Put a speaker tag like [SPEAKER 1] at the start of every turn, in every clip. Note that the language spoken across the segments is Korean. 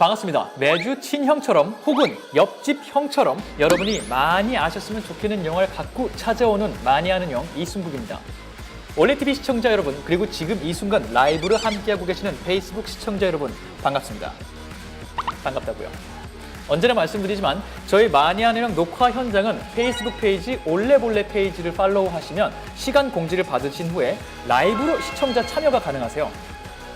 [SPEAKER 1] 반갑습니다. 매주 친형처럼 혹은 옆집 형처럼 여러분이 많이 아셨으면 좋겠는 영화를 갖고 찾아오는 많이 아는 형 이순국입니다. 원래 TV 시청자 여러분 그리고 지금 이 순간 라이브를 함께하고 계시는 페이스북 시청자 여러분 반갑습니다. 반갑다고요. 언제나 말씀드리지만 저희 형 녹화 현장은 페이스북 페이지 올레볼레 페이지를 팔로우하시면 시간 공지를 받으신 후에 라이브로 시청자 참여가 가능하세요.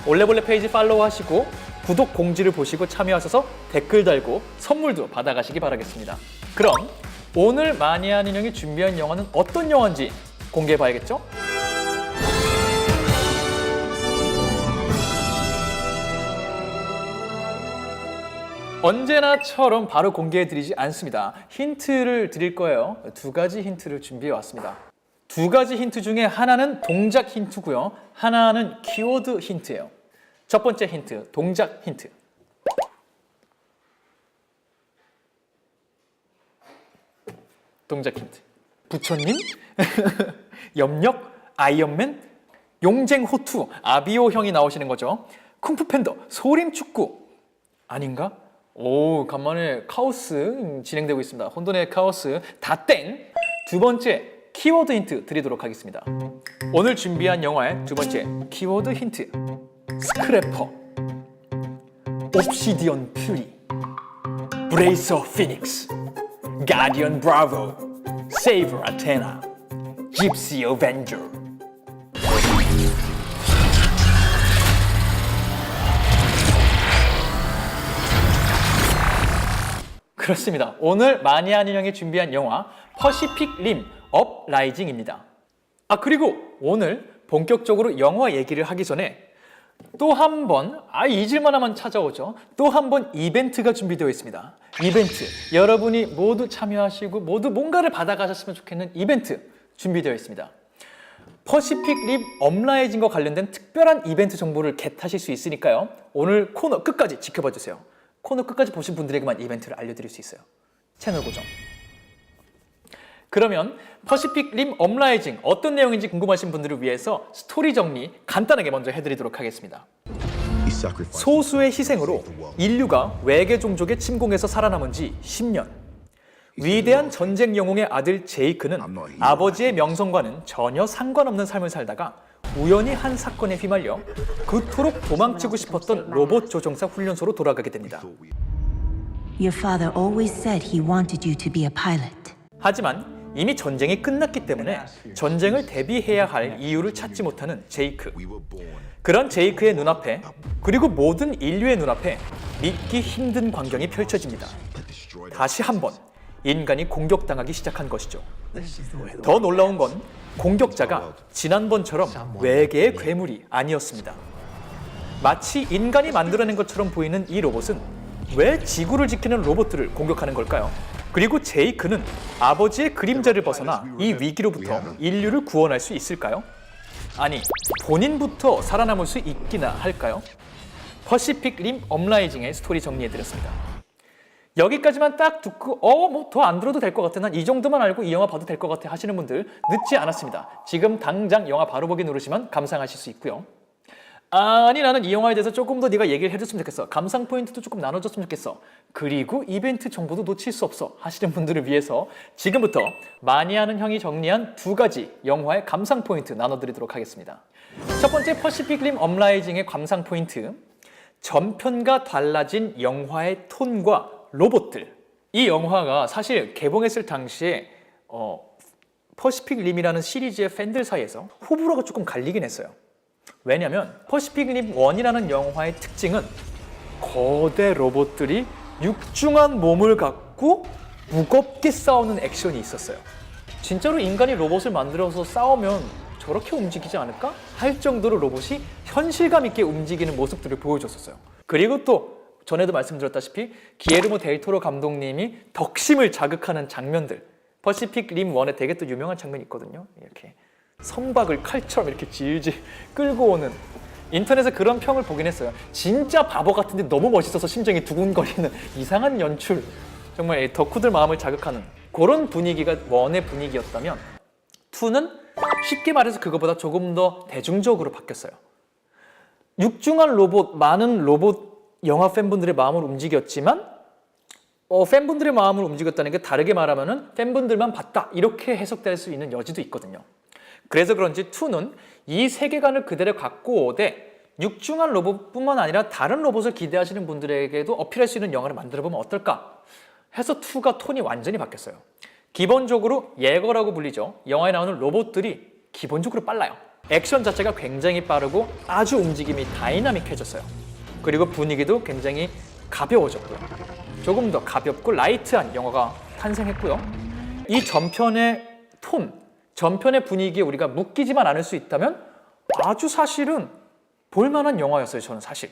[SPEAKER 1] 올레볼레 페이지 팔로우하시고 구독 공지를 보시고 참여하셔서 댓글 달고 선물도 받아가시기 바라겠습니다. 그럼 오늘 아는 형이 준비한 영화는 어떤 영화인지 공개해 봐야겠죠? 언제나처럼 바로 공개해 드리지 않습니다. 힌트를 드릴 거예요. 두 가지 힌트를 준비해 왔습니다. 두 가지 힌트 중에 하나는 동작 힌트고요. 하나는 키워드 힌트예요. 첫 번째 힌트, 동작 힌트. 동작 힌트. 부처님? 염력? 아이언맨? 용쟁 호투, 아비오 형이 나오시는 거죠. 쿵푸 팬더, 소림 축구. 아닌가? 오, 간만에 카오스 음, 진행되고 있습니다. 혼돈의 카오스 다 땡. 두 번째 키워드 힌트 드리도록 하겠습니다. 오늘 준비한 영화의 두 번째 키워드 힌트. 스크래퍼, 옵시디언 퓨리, 브레이서 피닉스, 가디언 브라보, 세이버 아테나, 집시 어벤져. 그렇습니다. 오늘 많이 아는 형이 준비한 영화 퍼시픽 림 업라이징입니다. 아 그리고 오늘 본격적으로 영화 얘기를 하기 전에 또 한 번, 아 잊을만 하면 찾아오죠. 또 한 번 이벤트가 준비되어 있습니다. 이벤트. 여러분이 모두 참여하시고 모두 뭔가를 받아가셨으면 좋겠는 이벤트 준비되어 있습니다. 퍼시픽 립 업라이징과 관련된 특별한 이벤트 정보를 겟하실 수 있으니까요. 오늘 코너 끝까지 지켜봐 주세요. 코너 끝까지 보신 분들에게만 이벤트를 알려드릴 수 있어요. 채널 고정. 그러면 퍼시픽 림 업라이징 어떤 내용인지 궁금하신 분들을 위해서 스토리 정리 간단하게 먼저 해드리도록 하겠습니다. 소수의 희생으로 인류가 외계 종족의 침공에서 살아남은 지 10년. 위대한 전쟁 영웅의 아들 제이크는 아버지의 명성과는 전혀 상관없는 삶을 살다가 우연히 한 사건에 휘말려 그토록 도망치고 싶었던 로봇 조종사 훈련소로 돌아가게 됩니다.
[SPEAKER 2] Your father always said he wanted you to be a pilot.
[SPEAKER 1] 하지만 이미 전쟁이 끝났기 때문에 전쟁을 대비해야 할 이유를 찾지 못하는 제이크. 그런 제이크의 눈앞에 그리고 모든 인류의 눈앞에 믿기 힘든 광경이 펼쳐집니다. 다시 한번 인간이 공격당하기 시작한 것이죠. 더 놀라운 건 공격자가 지난번처럼 외계의 괴물이 아니었습니다. 마치 인간이 만들어낸 것처럼 보이는 이 로봇은 왜 지구를 지키는 로봇들을 공격하는 걸까요? 그리고 제이크는 아버지의 그림자를 벗어나 이 위기로부터 인류를 구원할 수 있을까요? 아니, 본인부터 살아남을 수 있기나 할까요? 퍼시픽 림 업라이징의 스토리 정리해드렸습니다. 여기까지만 딱 듣고 어 뭐 더 안 들어도 될 것 같아 난 이 정도만 알고 이 영화 봐도 될 것 같아 하시는 분들 늦지 않았습니다. 지금 당장 영화 바로 보기 누르시면 감상하실 수 있고요. 아니 나는 이 영화에 대해서 조금 더 네가 얘기를 해줬으면 좋겠어. 감상 포인트도 조금 나눠줬으면 좋겠어. 그리고 이벤트 정보도 놓칠 수 없어 하시는 분들을 위해서 지금부터 많이 아는 형이 정리한 두 가지 영화의 감상 포인트 나눠드리도록 하겠습니다. 첫 번째 퍼시픽 림 업라이징의 감상 포인트. 전편과 달라진 영화의 톤과 로봇들. 이 영화가 사실 개봉했을 당시에 어, 퍼시픽 림이라는 시리즈의 팬들 사이에서 호불호가 조금 갈리긴 했어요. 왜냐면 퍼시픽 림 1이라는 영화의 특징은 거대 로봇들이 육중한 몸을 갖고 무겁게 싸우는 액션이 있었어요. 진짜로 인간이 로봇을 만들어서 싸우면 저렇게 움직이지 않을까? 할 정도로 로봇이 현실감 있게 움직이는 모습들을 보여줬었어요. 그리고 또 전에도 말씀드렸다시피 기에르모 델토로 감독님이 덕심을 자극하는 장면들 퍼시픽 림 1에 되게 또 유명한 장면이 있거든요. 이렇게 선박을 칼처럼 이렇게 질질 끌고 오는 인터넷에 그런 평을 보긴 했어요. 진짜 바보 같은데 너무 멋있어서 심장이 두근거리는 이상한 연출. 정말 이 덕후들 마음을 자극하는 그런 분위기가 원의 분위기였다면 2는 쉽게 말해서 그거보다 조금 더 대중적으로 바뀌었어요. 육중한 로봇, 많은 로봇 영화 팬분들의 마음을 움직였지만 어, 팬분들의 마음을 움직였다는 게 다르게 말하면은 팬분들만 봤다 이렇게 해석될 수 있는 여지도 있거든요. 그래서 그런지 2는 이 세계관을 그대로 갖고 오되 육중한 로봇뿐만 아니라 다른 로봇을 기대하시는 분들에게도 어필할 수 있는 영화를 만들어 보면 어떨까 해서 2가 톤이 완전히 바뀌었어요. 기본적으로 예거라고 불리죠. 영화에 나오는 로봇들이 기본적으로 빨라요. 액션 자체가 굉장히 빠르고 아주 움직임이 다이나믹해졌어요. 그리고 분위기도 굉장히 가벼워졌고요. 조금 더 가볍고 라이트한 영화가 탄생했고요. 이 전편의 톤, 전편의 분위기에 우리가 묶이지만 않을 수 있다면 아주 사실은 볼만한 영화였어요. 저는 사실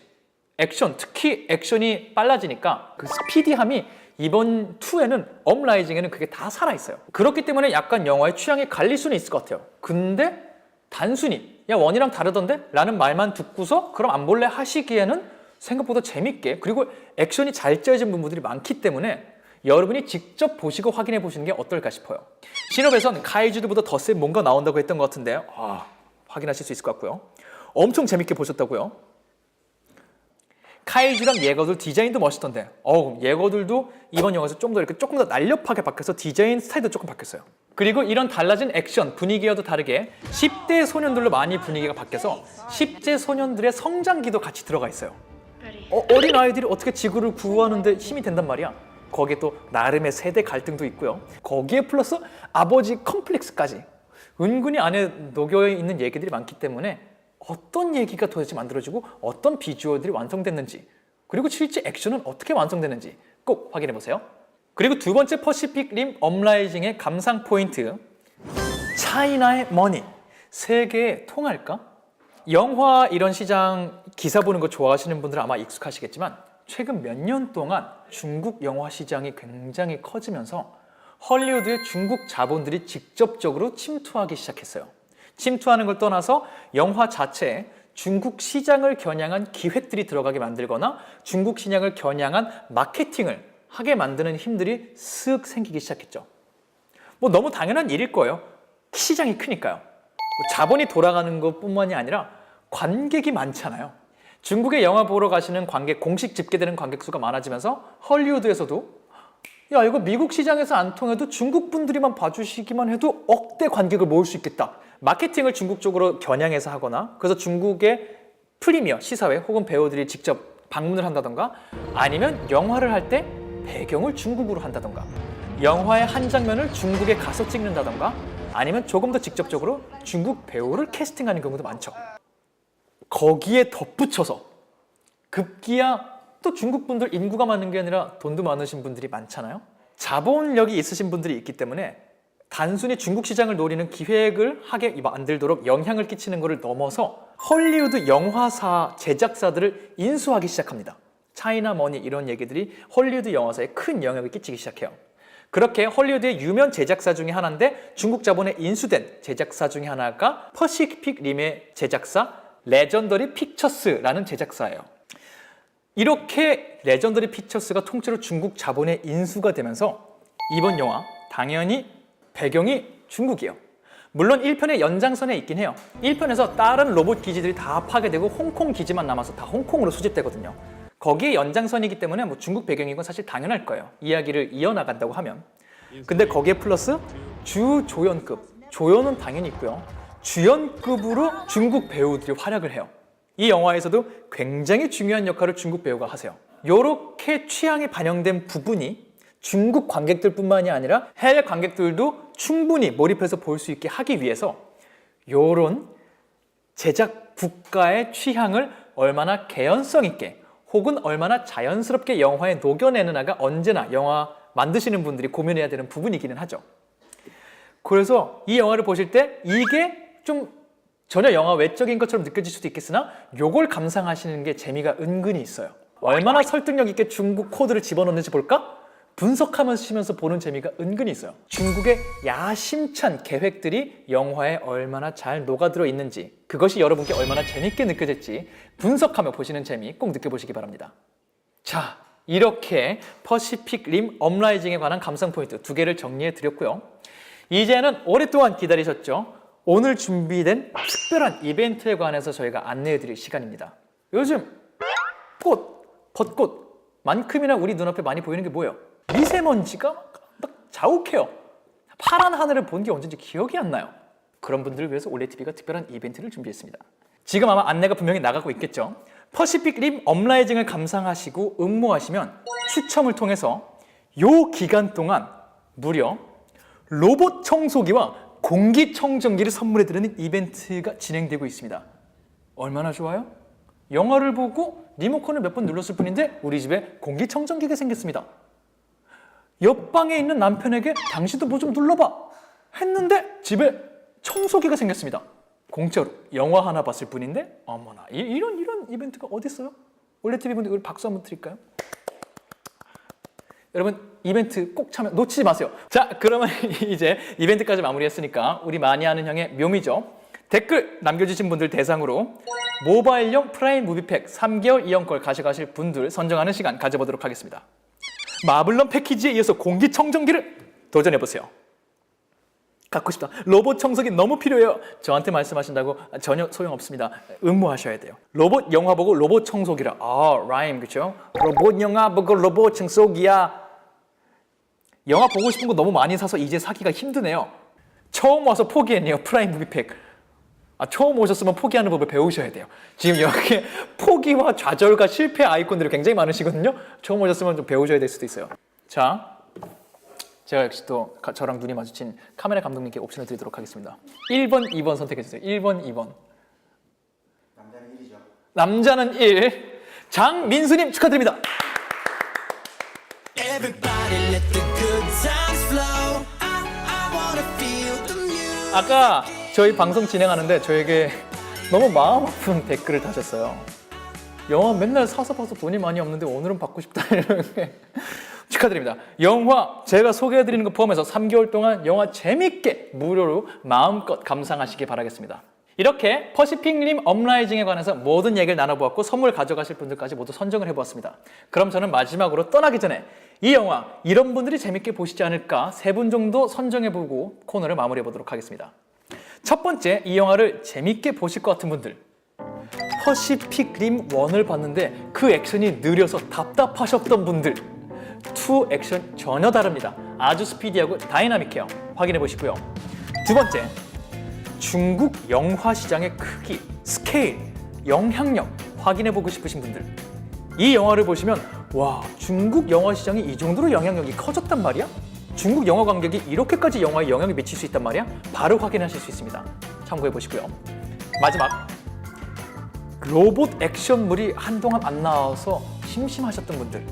[SPEAKER 1] 액션, 특히 액션이 빨라지니까 그 스피디함이 이번 2에는 업라이징에는 그게 다 살아 있어요. 그렇기 때문에 약간 영화의 취향이 갈릴 수는 있을 것 같아요. 근데 단순히 야 원이랑 다르던데? 라는 말만 듣고서 그럼 안 볼래 하시기에는 생각보다 재밌게 그리고 액션이 잘 짜여진 부분들이 많기 때문에 여러분이 직접 보시고 확인해 보시는 게 어떨까 싶어요. 신업에선 카이주드보다 더 센 뭔가 나온다고 했던 것 같은데요. 아, 확인하실 수 있을 것 같고요. 엄청 재밌게 보셨다고요. 카이주랑 예거들 디자인도 멋있던데 어 예거들도 이번 영화에서 좀 더 이렇게 조금 더 날렵하게 바뀌어서 디자인 스타일도 조금 바뀌었어요 그리고 이런 달라진 액션 분위기와도 다르게 10대 소년들로 많이 분위기가 바뀌어서 10대 소년들의 성장기도 같이 들어가 있어요 어, 어린 아이들이 어떻게 지구를 구하는데 힘이 된단 말이야? 거기에 또 나름의 세대 갈등도 있고요. 거기에 플러스 아버지 컴플렉스까지. 은근히 안에 녹여 있는 얘기들이 많기 때문에 어떤 얘기가 도대체 만들어지고 어떤 비주얼들이 완성됐는지 그리고 실제 액션은 어떻게 완성됐는지 꼭 확인해 보세요. 그리고 두 번째 퍼시픽 림 업라이징의 감상 포인트. 차이나의 머니 세계에 통할까? 영화 이런 시장 기사 보는 거 좋아하시는 분들은 아마 익숙하시겠지만 최근 몇 년 동안 중국 영화 시장이 굉장히 커지면서 헐리우드의 중국 자본들이 직접적으로 침투하기 시작했어요. 침투하는 걸 떠나서 영화 자체에 중국 시장을 겨냥한 기획들이 들어가게 만들거나 중국 시장을 겨냥한 마케팅을 하게 만드는 힘들이 쓱 생기기 시작했죠. 뭐 너무 당연한 일일 거예요. 시장이 크니까요. 뭐 자본이 돌아가는 것뿐만이 아니라 관객이 많잖아요. 중국에 영화 보러 가시는 관객, 공식 집계되는 관객 수가 많아지면서 헐리우드에서도 야 이거 미국 시장에서 안 통해도 중국 분들이만 봐주시기만 해도 억대 관객을 모을 수 있겠다. 마케팅을 중국 쪽으로 겨냥해서 하거나 그래서 중국의 프리미어 시사회 혹은 배우들이 직접 방문을 한다던가 아니면 영화를 할 때 배경을 중국으로 한다던가 영화의 한 장면을 중국에 가서 찍는다던가 아니면 조금 더 직접적으로 중국 배우를 캐스팅하는 경우도 많죠. 거기에 덧붙여서 급기야 또 중국 분들 인구가 많은 게 아니라 돈도 많으신 분들이 많잖아요. 자본력이 있으신 분들이 있기 때문에 단순히 중국 시장을 노리는 기획을 하게 만들도록 영향을 끼치는 것을 넘어서 헐리우드 영화사 제작사들을 인수하기 시작합니다. 차이나 머니 이런 얘기들이 헐리우드 영화사에 큰 영향을 끼치기 시작해요. 그렇게 헐리우드의 유명 제작사 중에 하나인데 중국 자본에 인수된 제작사 중에 하나가 퍼시픽 림의 제작사 레전더리 픽처스라는 제작사예요. 이렇게 레전더리 픽처스가 통째로 중국 자본에 인수가 되면서 이번 영화 당연히 배경이 중국이에요. 물론 1편의 연장선에 있긴 해요. 1편에서 다른 로봇 기지들이 다 파괴되고 홍콩 기지만 남아서 다 홍콩으로 수집되거든요. 거기에 연장선이기 때문에 뭐 중국 배경인 건 사실 당연할 거예요. 이야기를 이어나간다고 하면. 근데 거기에 플러스 주 조연급, 조연은 당연히 있고요. 주연급으로 중국 배우들이 활약을 해요. 이 영화에서도 굉장히 중요한 역할을 중국 배우가 하세요. 이렇게 취향이 반영된 부분이 중국 관객들뿐만이 아니라 해외 관객들도 충분히 몰입해서 볼 수 있게 하기 위해서 이런 제작 국가의 취향을 얼마나 개연성 있게 혹은 얼마나 자연스럽게 영화에 녹여내느냐가 언제나 영화 만드시는 분들이 고민해야 되는 부분이기는 하죠. 그래서 이 영화를 보실 때 이게 좀 전혀 영화 외적인 것처럼 느껴질 수도 있겠으나 요걸 감상하시는 게 재미가 은근히 있어요. 얼마나 설득력 있게 중국 코드를 집어넣는지 볼까? 분석하면서 보는 재미가 은근히 있어요. 중국의 야심찬 계획들이 영화에 얼마나 잘 녹아들어 있는지 그것이 여러분께 얼마나 재밌게 느껴질지 분석하며 보시는 재미 꼭 느껴보시기 바랍니다. 자, 이렇게 퍼시픽 림 업라이징에 관한 감상 포인트 두 개를 정리해 드렸고요. 이제는 오랫동안 기다리셨죠? 오늘 준비된 특별한 이벤트에 관해서 저희가 안내해 드릴 시간입니다. 요즘 꽃, 벚꽃만큼이나 우리 눈앞에 많이 보이는 게 뭐예요? 미세먼지가 막, 막 자욱해요. 파란 하늘을 본 게 언젠지 기억이 안 나요. 그런 분들을 위해서 올레TV가 특별한 이벤트를 준비했습니다. 지금 아마 안내가 분명히 나가고 있겠죠. 퍼시픽 림 업라이징을 감상하시고 응모하시면 추첨을 통해서 요 기간 동안 무려 로봇 청소기와 공기청정기를 선물해 드리는 이벤트가 진행되고 있습니다. 얼마나 좋아요? 영화를 보고 리모컨을 몇 번 눌렀을 뿐인데 우리 집에 공기청정기가 생겼습니다. 옆방에 있는 남편에게 당신도 뭐 좀 눌러봐 했는데 집에 청소기가 생겼습니다. 공짜로 영화 하나 봤을 뿐인데 어머나 이, 이런 이런 이벤트가 어디 있어요? 원래 TV 분들 박수 한번 드릴까요? 여러분 이벤트 꼭 참여 놓치지 마세요. 자 그러면 이제 이벤트까지 마무리했으니까 우리 많이 아는 형의 묘미죠. 댓글 남겨주신 분들 대상으로 모바일용 프라임 무비팩 3개월 이용권 가져가실 분들 선정하는 시간 가져보도록 하겠습니다. 마블런 패키지에 이어서 공기청정기를 도전해보세요. 갖고 싶다. 로봇 청소기 너무 필요해요. 저한테 말씀하신다고 전혀 소용없습니다. 응모하셔야 돼요. 로봇 영화 보고 로봇 청소기라. 아, 라임 그죠? 로봇 영화 보고 로봇 청소기야. 영화 보고 싶은 거 너무 많이 사서 이제 사기가 힘드네요. 처음 와서 포기했네요. 프라임 무비팩. 아, 처음 오셨으면 포기하는 법을 배우셔야 돼요. 지금 여기 포기와 좌절과 실패 아이콘들이 굉장히 많으시거든요. 처음 오셨으면 좀 배우셔야 될 수도 있어요. 자, 제가 역시 또 가- 저랑 눈이 마주친 카메라 감독님께 옵션을 드리도록 하겠습니다. 1번, 2번 선택해 주세요. 1번, 2번. 남자는 1이죠. 남자는 1. 장민수님 축하드립니다. 아까 저희 방송 진행하는데 저에게 너무 마음 아픈 댓글을 다셨어요. 영화 맨날 사서 봐서 돈이 많이 없는데 오늘은 받고 싶다 이렇게 축하드립니다. 영화 제가 소개해드리는 거 포함해서 3개월 동안 영화 재밌게 무료로 마음껏 감상하시기 바라겠습니다. 이렇게 퍼시픽 림 업라이징에 관해서 모든 얘기를 나눠보았고 선물 가져가실 분들까지 모두 선정을 해보았습니다. 그럼 저는 마지막으로 떠나기 전에 이 영화 이런 분들이 재밌게 보시지 않을까 세 분 정도 선정해보고 코너를 마무리해 보도록 하겠습니다. 첫 번째 이 영화를 재밌게 보실 것 같은 분들 퍼시픽 림 1을 봤는데 그 액션이 느려서 답답하셨던 분들 투 액션 전혀 다릅니다. 아주 스피디하고 다이나믹해요. 확인해 보시고요. 두 번째 중국 영화 시장의 크기, 스케일, 영향력 확인해 보고 싶으신 분들 이 영화를 보시면 와 중국 영화 시장이 이 정도로 영향력이 커졌단 말이야? 중국 영화 관객이 이렇게까지 영화에 영향을 미칠 수 있단 말이야? 바로 확인하실 수 있습니다. 참고해 보시고요. 마지막 로봇 액션물이 한동안 안 나와서 심심하셨던 분들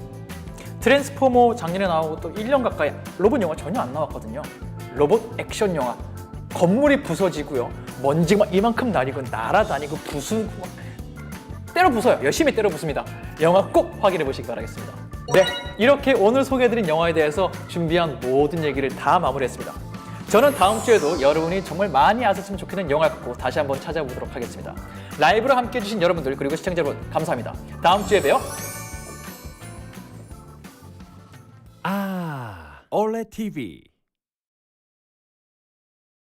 [SPEAKER 1] 트랜스포머 작년에 나오고 또 1년 가까이 로봇 영화 전혀 안 나왔거든요 로봇 액션 영화 건물이 부서지고요 먼지가 막 이만큼 날리고 날아다니고 부수고 막 때려 부숴요 열심히 때려 부숩니다 영화 꼭 확인해 보시기 바라겠습니다 네 이렇게 오늘 소개해드린 영화에 대해서 준비한 모든 얘기를 다 마무리했습니다 저는 다음 주에도 여러분이 정말 많이 아셨으면 좋겠는 영화 갖고 다시 한번 찾아보도록 하겠습니다. 라이브로 함께 해주신 여러분들 그리고 시청자 여러분 감사합니다. 다음 주에 봬요.
[SPEAKER 3] Ah, OLED TV.